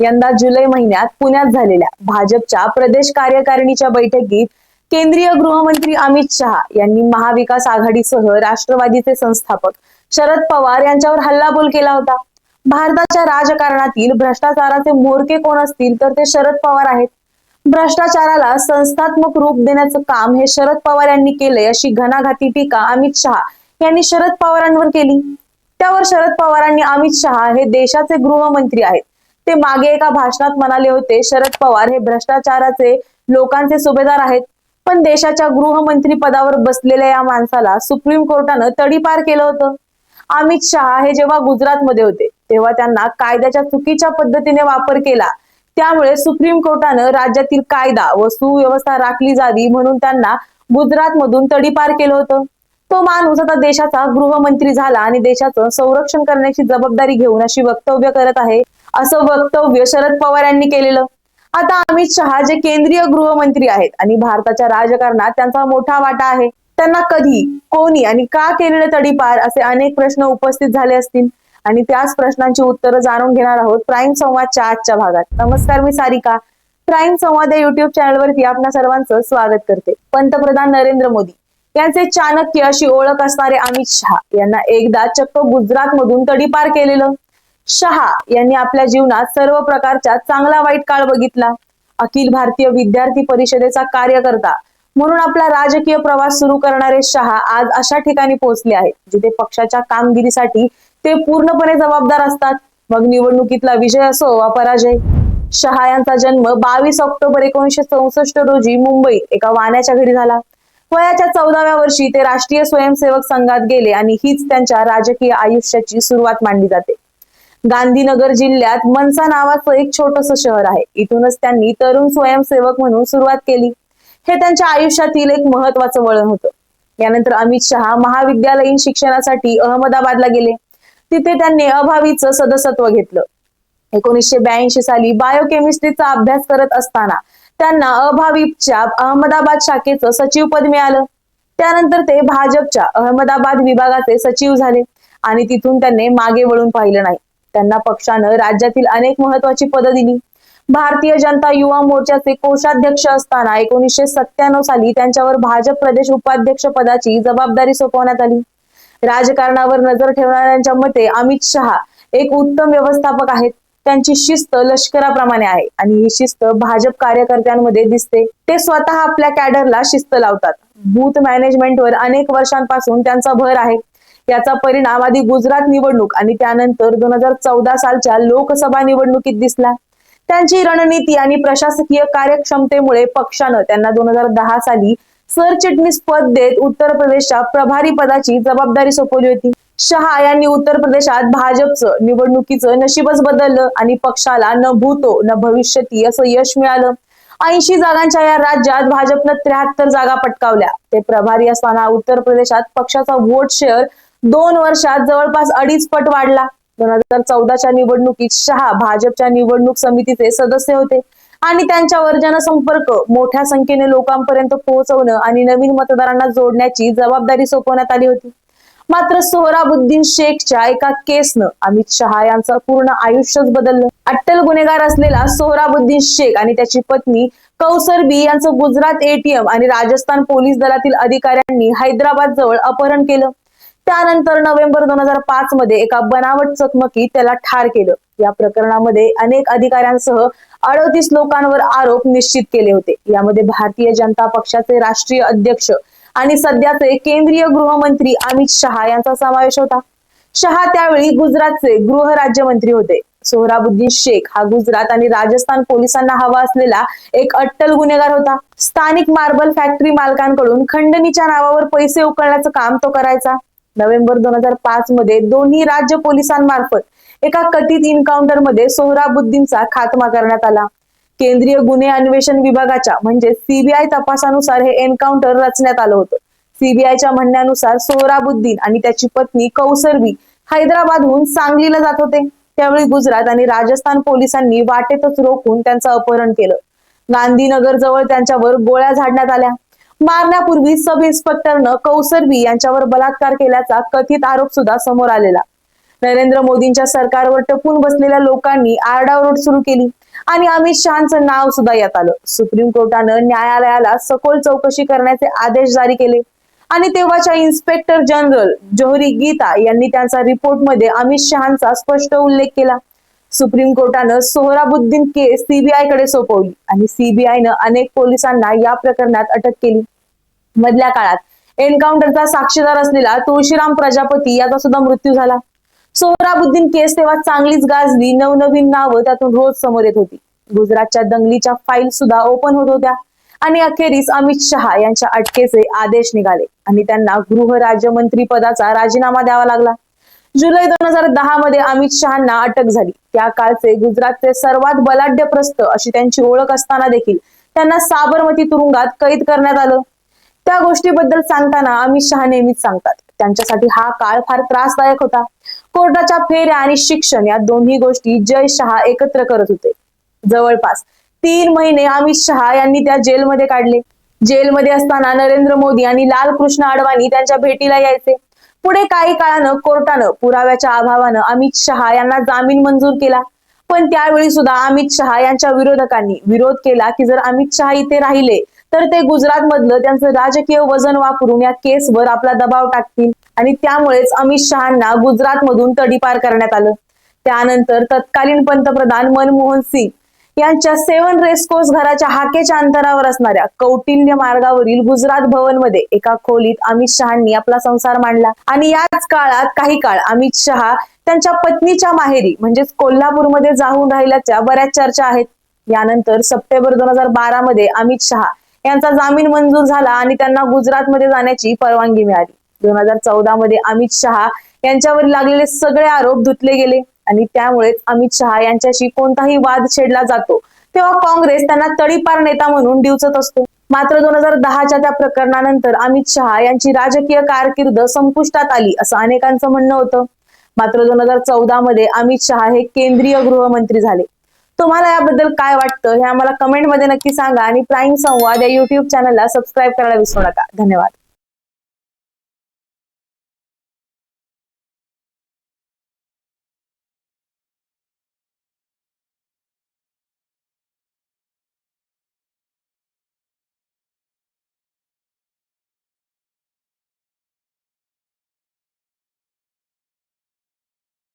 यंदा जुलै महिन्यात पुण्यात झालेल्या भाजपच्या प्रदेश कार्यकारिणीच्या बैठकीत केंद्रीय गृहमंत्री अमित शहा यांनी महाविकास आघाडीसह राष्ट्रवादीचे संस्थापक शरद पवार यांच्यावर हल्लाबोल केला होता. भारताच्या राजकारणातील भ्रष्टाचाराचे मोरके कोण असतील तर ते शरद पवार आहेत. भ्रष्टाचाराला संस्थात्मक रूप देण्याचं काम हे शरद पवार यांनी केलंय अशी घणाघाती टीका अमित शहा यांनी शरद पवारांवर केली. त्यावर शरद पवारांनी अमित शहा हे देशाचे गृहमंत्री आहेत. ते मागे एका भाषणात म्हणाले होते शरद पवार हे भ्रष्टाचाराचे लोकांचे सुभेदार आहेत पण देशाच्या गृहमंत्री पदावर बसलेल्या या माणसाला सुप्रीम कोर्टानं तडीपार केलं होतं. अमित शहा हे जेव्हा गुजरातमध्ये होते तेव्हा त्यांना कायद्याच्या चुकीच्या पद्धतीने वापर केला. त्यामुळे सुप्रीम कोर्टानं राज्यातील कायदा व सुव्यवस्था राखली जावी म्हणून त्यांना गुजरातमधून तडीपार केलं होतं. तो माणूस आता देशाचा गृहमंत्री झाला आणि देशाचं संरक्षण करण्याची जबाबदारी घेऊन अशी वक्तव्य करत आहे. असं वक्तव्य शरद पवार यांनी केलेलं. आता अमित शहा जे केंद्रीय गृहमंत्री आहेत आणि भारताच्या राजकारणात त्यांचा मोठा वाटा आहे त्यांना कधी कोणी आणि का केलेलं तडीपार असे अनेक प्रश्न उपस्थित झाले असतील? आणि त्याच प्रश्नांची उत्तरं जाणून घेणार आहोत प्राईम संवादच्या आजच्या भागात. नमस्कार मी सारिका. प्राईम संवाद या युट्यूब चॅनलवरती आपल्या सर्वांचं स्वागत करते. पंतप्रधान नरेंद्र मोदी यांचे चाणक्य अशी ओळख असणारे अमित शहा यांना एकदा चक्क गुजरात मधून तडीपार केलेलं. शहा यांनी आपल्या जीवनात सर्व प्रकारच्या चांगला वाईट काळ बघितला. अखिल भारतीय विद्यार्थी परिषदेचा कार्यकर्ता म्हणून आपला राजकीय प्रवास सुरू करणारे शहा आज अशा ठिकाणी पोहोचले आहेत जिथे पक्षाच्या कामगिरीसाठी ते पूर्णपणे जबाबदार असतात. मग निवडणुकीतला विजय असो वा पराजय शहा यांचा जन्म बावीस ऑक्टोबर एकोणीशे चौसष्ट रोजी मुंबईत एका वाण्याच्या घरी झाला. वयाच्या चौदाव्या वर्षी ते राष्ट्रीय स्वयंसेवक संघात गेले आणि हीच त्यांच्या राजकीय आयुष्याची सुरुवात मानली जाते. गांधीनगर जिल्ह्यात मनसा नावाचं एक छोटस शहर आहे. इथूनच त्यांनी तरुण स्वयंसेवक म्हणून सुरुवात केली. हे त्यांच्या आयुष्यातील एक महत्वाचं वळण होतं. यानंतर अमित शहा महाविद्यालयीन शिक्षणासाठी अहमदाबादला गेले. तिथे त्यांनी अभावीचं सदस्यत्व घेतलं. एकोणीसशे ब्याऐंशी साली बायोकेमिस्ट्रीचा अभ्यास करत असताना त्यांना अभाविपच्या अहमदाबाद शाखेचं सचिव पद मिळालं. त्यानंतर ते भाजपच्या अहमदाबाद विभागाचे सचिव झाले आणि तिथून त्यांनी मागे वळून पाहिलं नाही. त्यांना पक्षानं राज्यातील अनेक महत्वाची पदं दिली. भारतीय जनता युवा मोर्चाचे कोषाध्यक्ष असताना एकोणीसशे सत्त्याण्णव साली त्यांच्यावर भाजप प्रदेश उपाध्यक्ष पदाची जबाबदारी सोपवण्यात आली. राजकारणावर नजर ठेवणाऱ्यांच्या मते अमित शहा एक उत्तम व्यवस्थापक आहेत. त्यांची शिस्त लष्कराप्रमाणे आहे आणि ही शिस्त भाजप कार्यकर्त्यांमध्ये दिसते. ते स्वतः आपल्या कॅडरला शिस्त लावतात. बूथ मॅनेजमेंटवर अनेक वर्षांपासून त्यांचा भर आहे. याचा परिणाम आधी गुजरात निवडणूक आणि त्यानंतर दोन हजार चौदा सालच्या लोकसभा निवडणुकीत दिसला. त्यांची रणनीती आणि प्रशासकीय कार्यक्षमतेमुळे पक्षानं त्यांना दोन हजार दहा साली सरचिटणीस पद देत उत्तर प्रदेशच्या प्रभारी पदाची जबाबदारी सोपवली होती. शहा यांनी उत्तर प्रदेशात भाजपचं निवडणुकीचं नशीबच बदललं आणि पक्षाला न भूतो न भविष्यती असं यश मिळालं. ऐंशी जागांच्या या राज्यात भाजपनं त्र्याहत्तर जागा पटकावल्या. ते प्रभारी असताना उत्तर प्रदेशात पक्षाचा वोट शेअर दोन वर्षात जवळपास अडीच पट वाढला. दोन हजार चौदाच्या निवडणुकीत शहा भाजपच्या निवडणूक समितीचे सदस्य होते. आणि त्यांच्यावर जनसंपर्क मोठ्या संख्येने लोकांपर्यंत पोहोचवणं आणि नवीन मतदारांना जोडण्याची जबाबदारी सोपवण्यात आली होती. मात्र सोहराबुद्दीन शेखच्या एका केसनं अमित शहा यांचं पूर्ण आयुष्यच बदललं. अट्टल गुन्हेगार असलेला सोहराबुद्दीन शेख आणि त्याची पत्नी कौसर बी यांचं गुजरात एटीएम आणि राजस्थान पोलीस दलातील अधिकाऱ्यांनी हैदराबाद जवळ अपहरण केलं. त्यानंतर नोव्हेंबर दोन हजार पाच मध्ये एका बनावट चकमकीत त्याला ठार केलं. या प्रकरणामध्ये अनेक अधिकाऱ्यांसह अडतीस लोकांवर आरोप निश्चित केले होते. यामध्ये भारतीय जनता पक्षाचे राष्ट्रीय अध्यक्ष आणि सध्याचे केंद्रीय गृहमंत्री अमित शहा यांचा समावेश होता. शहा त्यावेळी गुजरातचे गृह राज्यमंत्री होते. सोहराबुद्दीन शेख हा गुजरात आणि राजस्थान पोलिसांना हवा असलेला एक अट्टल गुन्हेगार होता. स्थानिक मार्बल फॅक्टरी मालकांकडून खंडणीच्या नावावर पैसे उकळण्याचं काम तो करायचा. नोव्हेंबर दोन हजार पाच मध्ये दोन्ही राज्य पोलिसांमार्फत एका कथित इन्काउंटरमध्ये सोहराबुद्दीनचा खात्मा करण्यात आला. केंद्रीय गुन्हे अन्वेषण विभागाच्या म्हणजे सीबीआय तपासानुसार हे एन्काउंटर रचण्यात आलं होतं. सीबीआयच्या म्हणण्यानुसार सोहराबुद्दीन आणि त्याची पत्नी कौसरबी हैदराबादहून सांगलीला जात होते. त्यावेळी गुजरात आणि राजस्थान पोलिसांनी वाटेतच रोखून त्यांचं अपहरण केलं. गांधीनगर जवळ त्यांच्यावर गोळ्या झाडण्यात आल्या. मारण्यापूर्वी सब इन्स्पेक्टरनं कौसरबी यांच्यावर बलात्कार केल्याचा कथित आरोप सुद्धा समोर आलेला. नरेंद्र मोदींच्या सरकारवर टपून बसलेल्या लोकांनी आरडाओरड सुरू केली आणि अमित शहाचं नाव सुद्धा यात आलं. सुप्रीम कोर्टानं न्यायालयाला सखोल चौकशी करण्याचे आदेश जारी केले आणि तेव्हाच्या इन्स्पेक्टर जनरल जोहरी गीता यांनी त्यांचा रिपोर्टमध्ये अमित शहाचा स्पष्ट उल्लेख केला. सुप्रीम कोर्टानं सोहराबुद्दीन केस सीबीआयकडे सोपवली आणि सीबीआयनं अनेक पोलिसांना या प्रकरणात अटक केली. मधल्या काळात एन्काउंटरचा साक्षीदार असलेला तुळशीराम प्रजापती याचा सुद्धा मृत्यू झाला. सोहराबुद्दीन केस तेव्हा चांगलीच गाजली नवनवीन नावं त्यातून रोज समोर येत होती. गुजरातच्या दंगलीच्या फाईल सुद्धा ओपन होत होत्या. आणि अखेरीस अमित शहा यांच्या अटकेचे आदेश निघाले आणि त्यांना गृह राज्यमंत्री पदाचा राजीनामा द्यावा लागला. जुलै दोन हजार दहा मध्ये अमित शहाना अटक झाली. त्या काळचे गुजरातचे सर्वात बलाढ्यप्रस्त अशी त्यांची ओळख असताना देखील त्यांना साबरमती तुरुंगात कैद करण्यात आलं. त्या गोष्टीबद्दल सांगताना अमित शहा नेहमीच सांगतात. त्यांच्यासाठी हा काळ फार त्रासदायक होता. कोर्टाच्या फेऱ्या आणि शिक्षण या दोन्ही गोष्टी जय शहा एकत्र करत होते. जवळपास तीन महिने अमित शहा यांनी त्या जेलमध्ये काढले. जेलमध्ये असताना नरेंद्र मोदी आणि लालकृष्ण अडवाणी त्यांच्या भेटीला यायचे. पुढे काही काळानं कोर्टानं पुराव्याच्या अभावानं अमित शहा यांना जामीन मंजूर केला. पण त्यावेळी सुद्धा अमित शहा यांच्या विरोधकांनी विरोध केला की जर अमित शहा इथे राहिले तर ते गुजरात मधलं त्यांचं राजकीय वजन वापरून या केसवर आपला दबाव टाकतील. आणि त्यामुळेच अमित शहाना गुजरात मधून तडीपार करण्यात आलं. त्यानंतर तत्कालीन पंतप्रधान मनमोहन सिंग यांच्या सेवन रेसकोर्स घराच्या हाकेच्या अंतरावर असणाऱ्या कौटिल्य मार्गावरील गुजरात भवनमध्ये एका खोलीत अमित शहानी आपला संसार मांडला. आणि याच काळात काही काळ अमित शहा त्यांच्या पत्नीच्या माहेरी म्हणजेच कोल्हापूरमध्ये जाऊन राहिल्याच्या बऱ्याच चर्चा आहेत. यानंतर सप्टेंबर दोन हजार बारा मध्ये अमित शहा यांचा जामीन मंजूर झाला आणि त्यांना गुजरातमध्ये जाण्याची परवानगी मिळाली. दोन हजार चौदा मध्ये अमित शहा यांच्यावर लागलेले सगळे आरोप धुतले गेले. आणि त्यामुळेच अमित शहा यांच्याशी कोणताही वाद छेडला जातो. तेव्हा काँग्रेस त्यांना तडीपार नेता म्हणून डिवचत असतो. मात्र दोन हजार दहाच्या त्या प्रकरणानंतर अमित शहा यांची राजकीय कारकीर्द संपुष्टात आली असं अनेकांचं म्हणणं होतं. मात्र दोन हजार चौदा मध्ये अमित शहा हे केंद्रीय गृहमंत्री झाले. तुम्हाला याबद्दल काय वाटतं हे आम्हाला कमेंटमध्ये नक्की सांगा आणि प्राईम संवाद या युट्यूब चॅनलला सबस्क्राईब करायला विसरू नका. धन्यवाद.